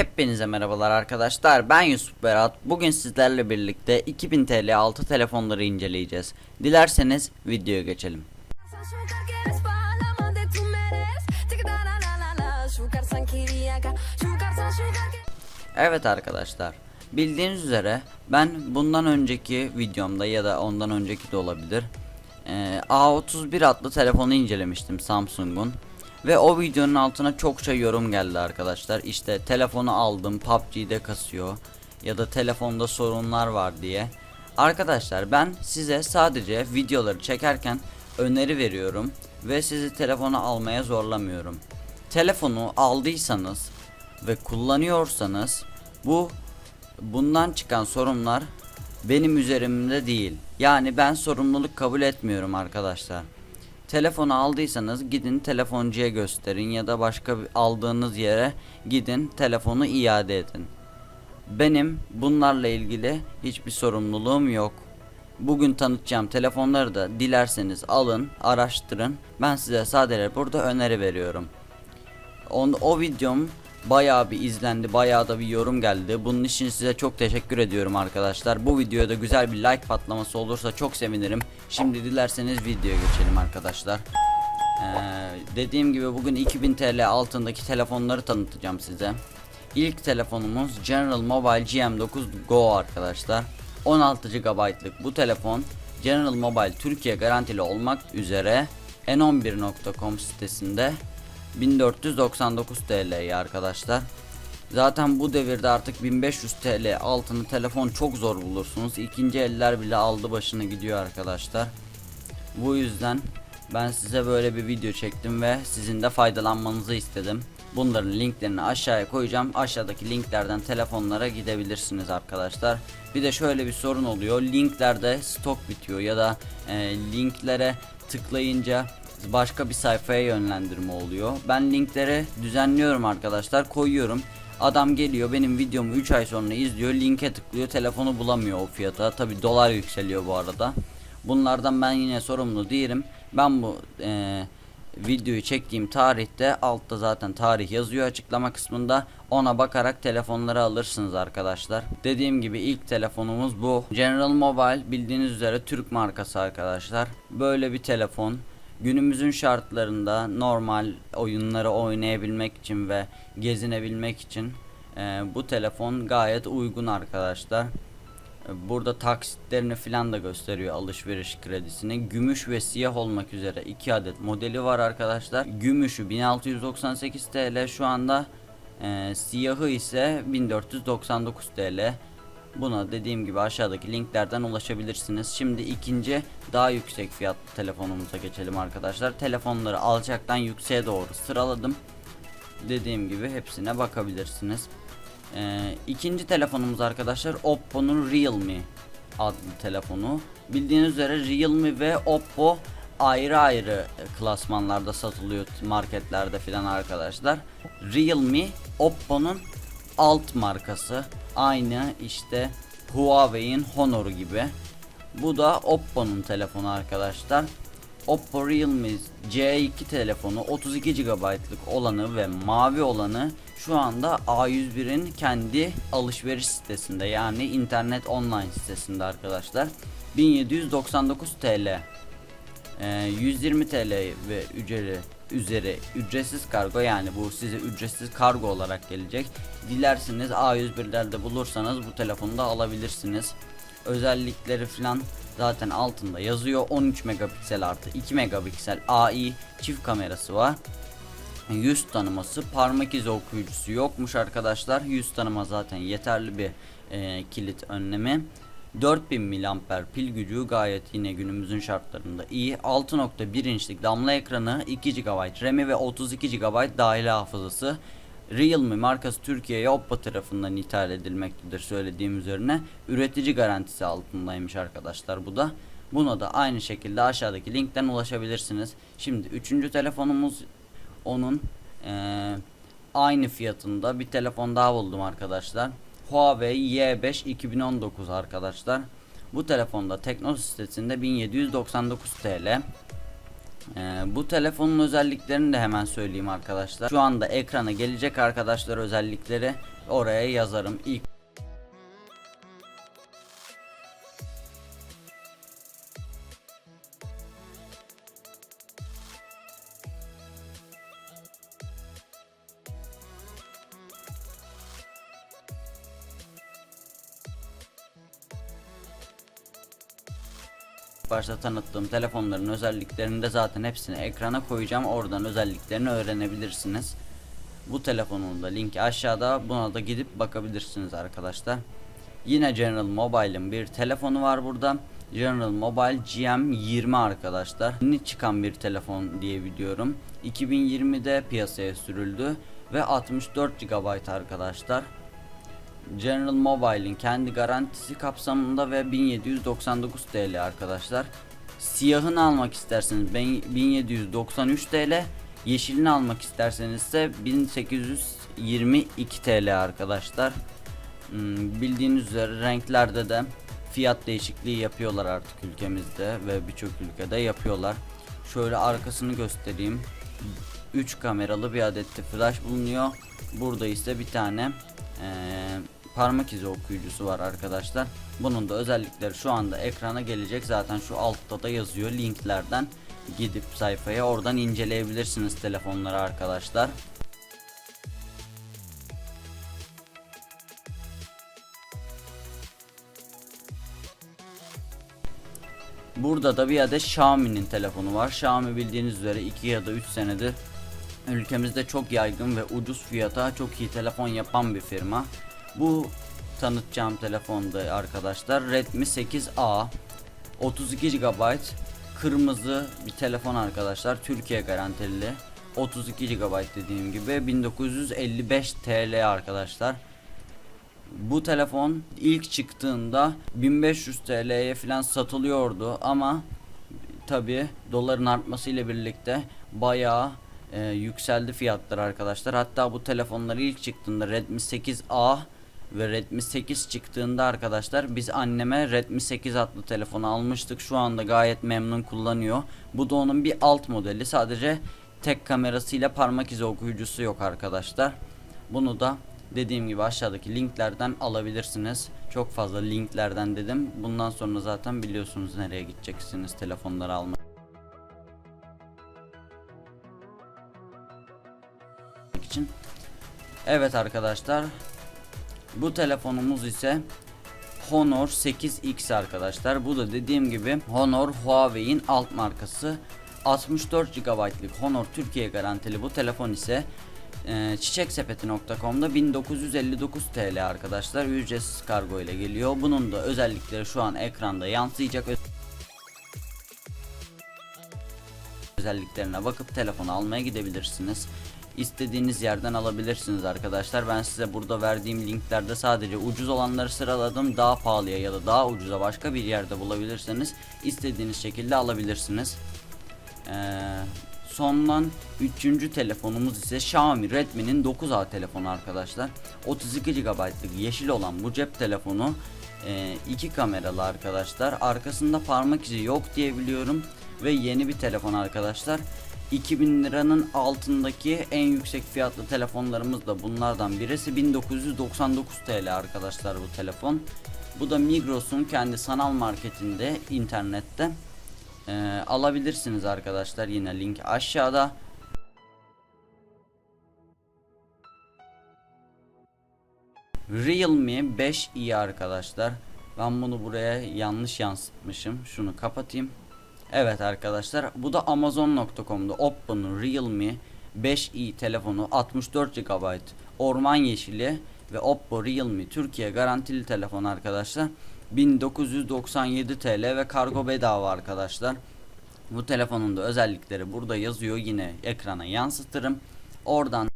Hepinize merhabalar arkadaşlar. Ben Yusuf Berat. Bugün sizlerle birlikte 2000 TL altı telefonları inceleyeceğiz. Dilerseniz videoya geçelim. Evet arkadaşlar. Bildiğiniz üzere ben bundan önceki videomda ya da ondan önceki de olabilir. eee, A31 adlı telefonu incelemiştim Samsung'un. Ve o videonun altına çokça yorum geldi arkadaşlar. İşte telefonu aldım PUBG'de kasıyor ya da telefonda sorunlar var diye. Arkadaşlar ben size sadece videoları çekerken öneri veriyorum ve sizi telefonu almaya zorlamıyorum. Telefonu aldıysanız ve kullanıyorsanız bu bundan çıkan sorunlar benim üzerimde değil. Yani ben sorumluluk kabul etmiyorum arkadaşlar. Telefonu aldıysanız gidin telefoncuya gösterin ya da başka bir aldığınız yere gidin telefonu iade edin. Benim bunlarla ilgili hiçbir sorumluluğum yok. Bugün tanıtacağım telefonları da dilerseniz alın, araştırın. Ben size sadece burada öneri veriyorum. On, o videom bayağı bir izlendi, bayağı da bir yorum geldi. Bunun için size çok teşekkür ediyorum arkadaşlar. Bu videoya da güzel bir like patlaması olursa çok sevinirim. Şimdi dilerseniz videoya geçelim arkadaşlar. Ee, dediğim gibi bugün 2000 TL altındaki telefonları tanıtacağım size. İlk telefonumuz General Mobile GM9 Go arkadaşlar. 16 GB'lık bu telefon General Mobile Türkiye garantili olmak üzere n11.com sitesinde 1499 TL'ye arkadaşlar. Zaten bu devirde artık 1500 TL altını telefon çok zor bulursunuz. İkinci eller bile aldı başını gidiyor arkadaşlar. Bu yüzden ben size böyle bir video çektim ve sizin de faydalanmanızı istedim. Bunların linklerini aşağıya koyacağım. Aşağıdaki linklerden telefonlara gidebilirsiniz arkadaşlar. Bir de şöyle bir sorun oluyor. Linklerde stok bitiyor ya da e, linklere tıklayınca başka bir sayfaya yönlendirme oluyor. Ben linkleri düzenliyorum arkadaşlar. Koyuyorum. Adam geliyor benim videomu 3 ay sonra izliyor. Linke tıklıyor. Telefonu bulamıyor o fiyata. Tabi dolar yükseliyor bu arada. Bunlardan ben yine sorumlu değilim. Ben bu e, videoyu çektiğim tarihte altta zaten tarih yazıyor açıklama kısmında. Ona bakarak telefonları alırsınız arkadaşlar. Dediğim gibi ilk telefonumuz bu. General Mobile bildiğiniz üzere Türk markası arkadaşlar. Böyle bir telefon. Günümüzün şartlarında normal oyunları oynayabilmek için ve gezinebilmek için e, bu telefon gayet uygun arkadaşlar. E, Burada taksitlerini filan da gösteriyor alışveriş kredisini. Gümüş ve siyah olmak üzere iki adet modeli var arkadaşlar. Gümüşü 1698 TL şu anda. e, siyahı ise 1499 TL. Buna dediğim gibi aşağıdaki linklerden ulaşabilirsiniz. Şimdi ikinci daha yüksek fiyatlı telefonumuza geçelim arkadaşlar. Telefonları alçaktan yükseğe doğru sıraladım. Dediğim gibi hepsine bakabilirsiniz. Ee, ikinci telefonumuz arkadaşlar Oppo'nun Realme adlı telefonu. Bildiğiniz üzere Realme ve Oppo ayrı ayrı klasmanlarda satılıyor marketlerde filan arkadaşlar. Realme Oppo'nun alt markası. Aynı işte Huawei'in Honor'u gibi. Bu da Oppo'nun telefonu arkadaşlar. Oppo Realme C2 telefonu 32 GB'lık olanı ve mavi olanı şu anda A101'in kendi alışveriş sitesinde yani internet online sitesinde arkadaşlar. 1799 TL. Ee, 120 TL ve üzeri üzeri ücretsiz kargo yani bu size ücretsiz kargo olarak gelecek. Dilerseniz A101'lerde bulursanız bu telefonu da alabilirsiniz. Özellikleri falan zaten altında yazıyor. 13 megapiksel artı 2 megapiksel AI çift kamerası var. Yüz tanıması parmak izi okuyucusu yokmuş arkadaşlar. Yüz tanıma zaten yeterli bir e, kilit önlemi. 4000 mAh pil gücü gayet yine günümüzün şartlarında iyi. 6.1 inçlik damla ekranı, 2 GB RAM'i ve 32 GB dahili hafızası. Realme markası Türkiye'ye Oppo tarafından ithal edilmektedir söylediğim üzerine. Üretici garantisi altındaymış arkadaşlar bu da. Buna da aynı şekilde aşağıdaki linkten ulaşabilirsiniz. Şimdi üçüncü telefonumuz onun eee, aynı fiyatında bir telefon daha buldum arkadaşlar. Huawei Y5 2019 arkadaşlar. Bu telefonda Tekno sitesinde 1799 TL. Ee, bu telefonun özelliklerini de hemen söyleyeyim arkadaşlar. Şu anda ekrana gelecek arkadaşlar özellikleri oraya yazarım. İlk başta tanıttığım telefonların özelliklerini de zaten hepsini ekrana koyacağım. Oradan özelliklerini öğrenebilirsiniz. Bu telefonun da linki aşağıda. Buna da gidip bakabilirsiniz arkadaşlar. Yine General Mobile'ın bir telefonu var burada. General Mobile GM20 arkadaşlar. Yeni çıkan bir telefon diye biliyorum. 2020'de piyasaya sürüldü ve 64 GB arkadaşlar. General Mobile'in kendi garantisi kapsamında ve 1799 TL arkadaşlar. Siyahını almak isterseniz ben 1793 TL, yeşilini almak isterseniz ise 1822 TL arkadaşlar. Hmm, bildiğiniz üzere renklerde de fiyat değişikliği yapıyorlar artık ülkemizde ve birçok ülkede yapıyorlar. Şöyle arkasını göstereyim. 3 kameralı bir adet de flash bulunuyor. Burada ise bir tane eee, parmak izi okuyucusu var arkadaşlar. Bunun da özellikleri şu anda ekrana gelecek. Zaten şu altta da yazıyor linklerden gidip sayfaya oradan inceleyebilirsiniz telefonları arkadaşlar. Burada da bir adet Xiaomi'nin telefonu var. Xiaomi bildiğiniz üzere 2 ya da 3 senedir ülkemizde çok yaygın ve ucuz fiyata çok iyi telefon yapan bir firma. Bu tanıtacağım telefonda arkadaşlar. Redmi 8A 32 GB kırmızı bir telefon arkadaşlar Türkiye garantili. 32 GB dediğim gibi 1955 TL arkadaşlar. Bu telefon ilk çıktığında 1500 TL'ye falan satılıyordu ama tabi doların artmasıyla birlikte bayağı e, yükseldi fiyatlar arkadaşlar. Hatta bu telefonlar ilk çıktığında Redmi 8A ve Redmi 8 çıktığında arkadaşlar biz anneme Redmi 8 adlı telefonu almıştık. Şu anda gayet memnun kullanıyor. Bu da onun bir alt modeli. Sadece tek kamerasıyla parmak izi okuyucusu yok arkadaşlar. Bunu da dediğim gibi aşağıdaki linklerden alabilirsiniz. Çok fazla linklerden dedim. Bundan sonra zaten biliyorsunuz nereye gideceksiniz telefonları almak için. Evet arkadaşlar. Bu telefonumuz ise Honor 8X arkadaşlar. Bu da dediğim gibi Honor Huawei'in alt markası. 64 GB'lık Honor Türkiye garantili bu telefon ise e, çiçeksepeti.com'da 1959 TL arkadaşlar ücretsiz kargo ile geliyor. Bunun da özellikleri şu an ekranda yansıyacak. özelliklerine bakıp telefonu almaya gidebilirsiniz. İstediğiniz yerden alabilirsiniz arkadaşlar. Ben size burada verdiğim linklerde sadece ucuz olanları sıraladım. Daha pahalıya ya da daha ucuza başka bir yerde bulabilirseniz istediğiniz şekilde alabilirsiniz. Ee, sondan üçüncü telefonumuz ise Xiaomi Redmi'nin 9A telefonu arkadaşlar. 32 GB'lık yeşil olan bu cep telefonu e, iki kameralı arkadaşlar. Arkasında parmak izi yok diye biliyorum ve yeni bir telefon arkadaşlar. 2000 liranın altındaki en yüksek fiyatlı telefonlarımız da bunlardan birisi 1999 TL arkadaşlar bu telefon. Bu da Migros'un kendi sanal marketinde internette Ee, alabilirsiniz arkadaşlar yine link aşağıda. Realme 5i arkadaşlar. Ben bunu buraya yanlış yansıtmışım. Şunu kapatayım. Evet arkadaşlar bu da amazon.com'da Oppo'nun Realme 5i telefonu 64 GB orman yeşili ve Oppo Realme Türkiye garantili telefon arkadaşlar 1997 TL ve kargo bedava arkadaşlar. Bu telefonun da özellikleri burada yazıyor yine ekrana yansıtırım. Oradan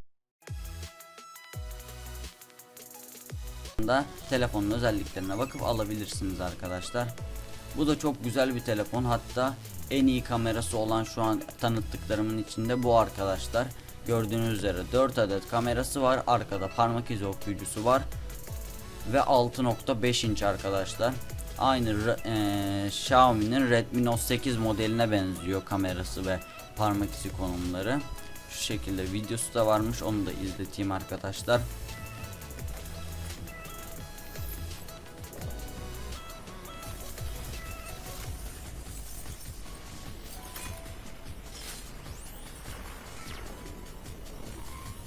da telefonun özelliklerine bakıp alabilirsiniz arkadaşlar. Bu da çok güzel bir telefon. Hatta en iyi kamerası olan şu an tanıttıklarımın içinde bu arkadaşlar. Gördüğünüz üzere 4 adet kamerası var. Arkada parmak izi okuyucusu var. Ve 6.5 inç arkadaşlar. Aynı eee, Xiaomi'nin Redmi Note 8 modeline benziyor kamerası ve parmak izi konumları. Şu şekilde videosu da varmış. Onu da izleteyim arkadaşlar.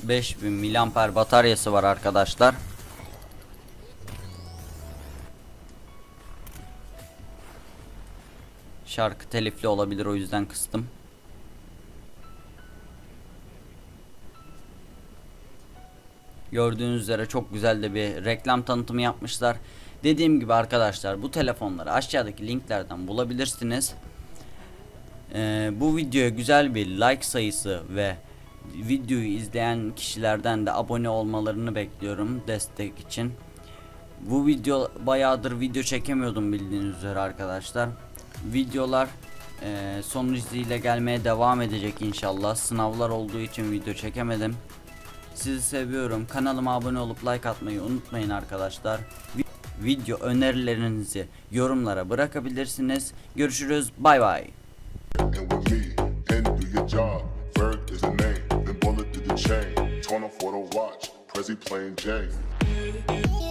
...5000 miliamper bataryası var arkadaşlar. Şarkı telifli olabilir o yüzden kıstım. Gördüğünüz üzere çok güzel de bir reklam tanıtımı yapmışlar. Dediğim gibi arkadaşlar bu telefonları aşağıdaki linklerden bulabilirsiniz. Ee, bu videoya güzel bir like sayısı ve videoyu izleyen kişilerden de abone olmalarını bekliyorum destek için. Bu video bayağıdır video çekemiyordum bildiğiniz üzere arkadaşlar. Videolar e, son hızıyla gelmeye devam edecek inşallah. Sınavlar olduğu için video çekemedim. Sizi seviyorum. Kanalıma abone olup like atmayı unutmayın arkadaşlar. Vi- video önerilerinizi yorumlara bırakabilirsiniz. Görüşürüz. Bay bay. Playing Jane.